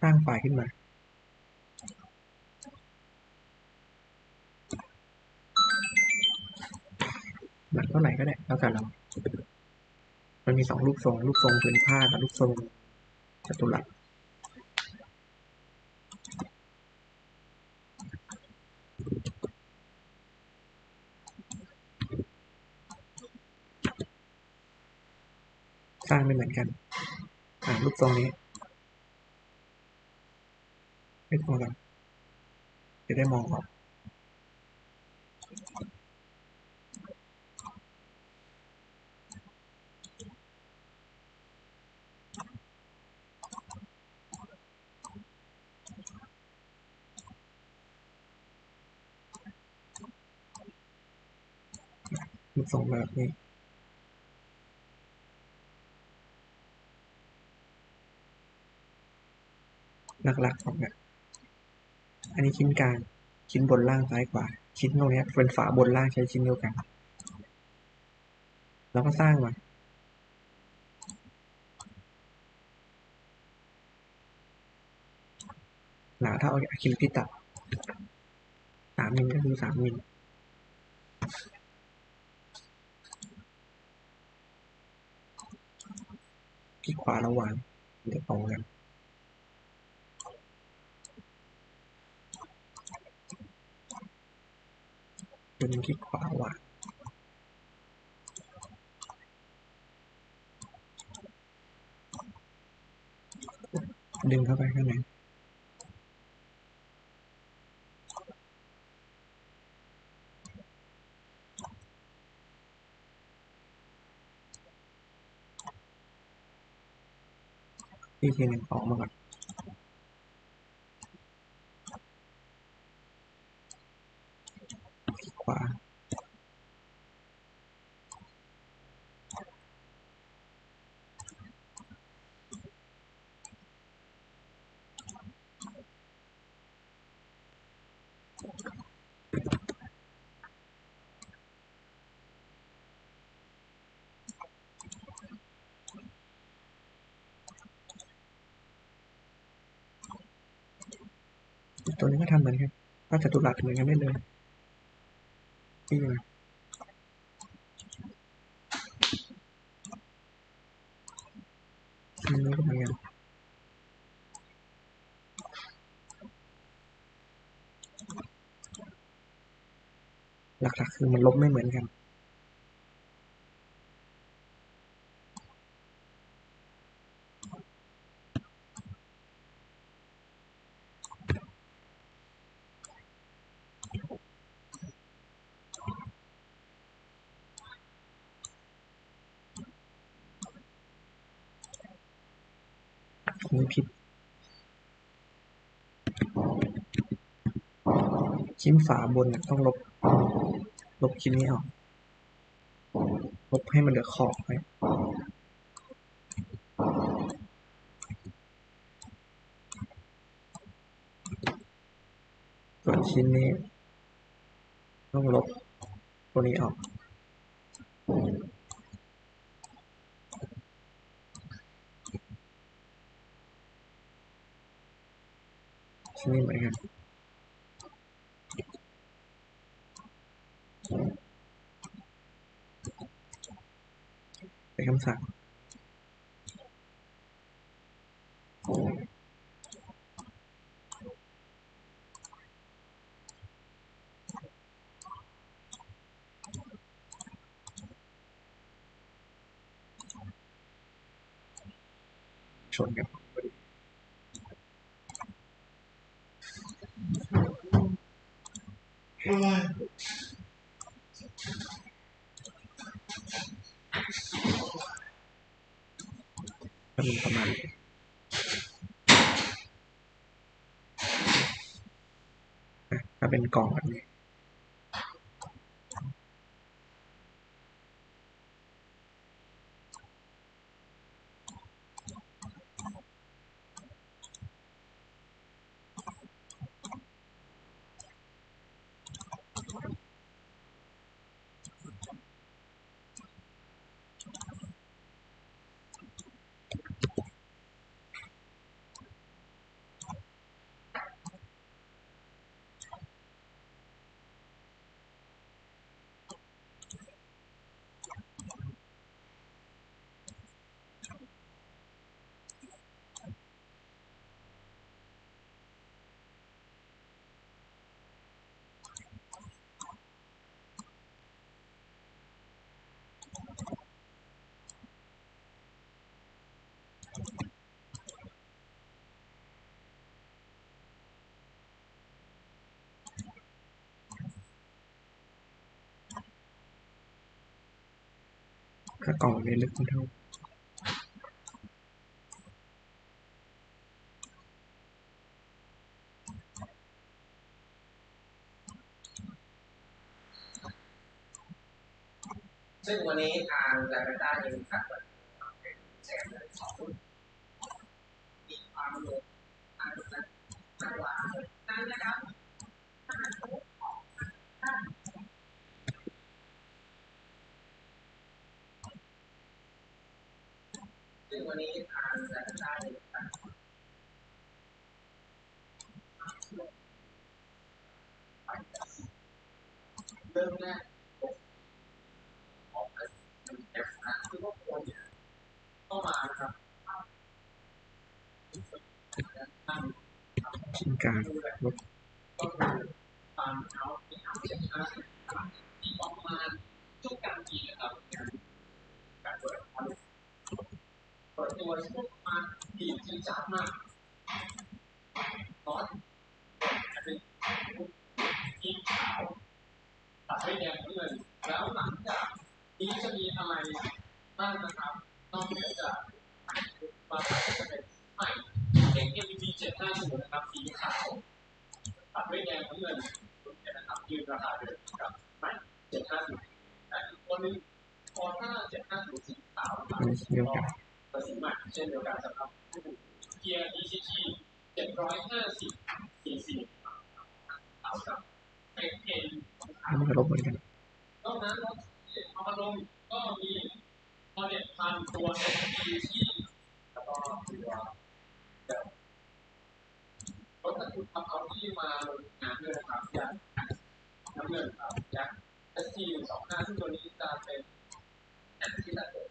สร้างไฟล์ขึ้นมา หนักเท่าไหร่ก็ได้แล้วแต่เรา มันมีสองรูปทรง รูปทรงผืนผ้ากับรูปทรงจัตุรัสสร้างไม่เหมือนกัน อ่ารูปทรงนี้ ไม่ตรงกันจะได้มองออกรูปทรงแบบนี้หลักๆขออกแบบ อันนี้ชิ้นกลาง ชิ้นบนล่างซ้ายขวา ชิ้นตรงนี้เป็นฝาบนล่างใช้ชิ้นเดียวกัน แล้วก็สร้างมาหนาเท่าอะคริลิกที่ตัดสามมิลก็คือสามมิลที่ขวาระหว่างเดี๋ยวตรงกัน ดึงคลิกขวาว่างดึงเข้าไปข้างในอีกทีหนึ่งออกมาก่อนคลิกขวา อีก ตัวนี้ก็ทำเหมือนกันก็จัตุรัสเหมือนกันได้เลยนี่ไงอันนี้ก็เหมือนกันหลักๆคือมันลบไม่เหมือนกัน นี้ผิด ชิ้นฝาบนน่ะต้องลบ ลบชิ้นนี้ออก ลบให้มันเหลือขอบไว้ส่วนชิ้นนี้ ต้องลบตัวนี้ออก ชิ้นนี้เหมือ นกันเป็นคำสั่งชนกันพอประมาณนี้อะถ้าเป็นกล่องแบบนี้ ก็กล่อในลึกไม่เท่าซึ่งวันนี้ทางลาซาด้าเองครับดเป็นแจกเลยสองมีความรู้ทางนั้นมากกว่านั้นนะครับ ซึ่งวันนี้ทางลาซาด้เองก็เริ่มแรกออกมาแอบนะคือว่าคนเนี่ยเข้ามาครับชิ้นกลางลบก็คือตามเขาที่ทำเจ็ดห้าที่ประมาช่วงกลางปีนะครับการเปิดเปิดตัวช่วงประมาณปีที่จัดมากตอนเป็นทีมขาวตัดด้วยแดงน้ำเงินแล้วหลังจากนี้จะมีอะไรบ้างนะครับนอกเหนือจากมาตัดจะเป็นใหม่ XMP 750นย์นะครับสีขาวตัดด้วยแดงน้ำเงินรุ่นะครับยืนราคาเดิมกับไม้เจ็ดห้าสิบและอีกตัวหนึงพอถ้าเจ็ดห้าสิบสีขาวนะครับ อันนี้เดียวกันภาษีใหม่เช่นเดียวกันสำหรับเกียร์ DCT เจ็ดร้อยห้าสิบสี่สิบขาวกับเป็นเกณฑ์อันนี้ก็ลบเหมือนกันนอกนั้นรถเอามาลงก็มีพอเด็ดพันตัว ST ที่แล้วก็ตัวเดิมรถบรรทุกทำเอาที่มาลงงานด้วยนะครับอย่างน้ำเงินครับอย่าง ST สองห้าซึ่งตัวนี้จะเป็นแอนที่ตัดเกิด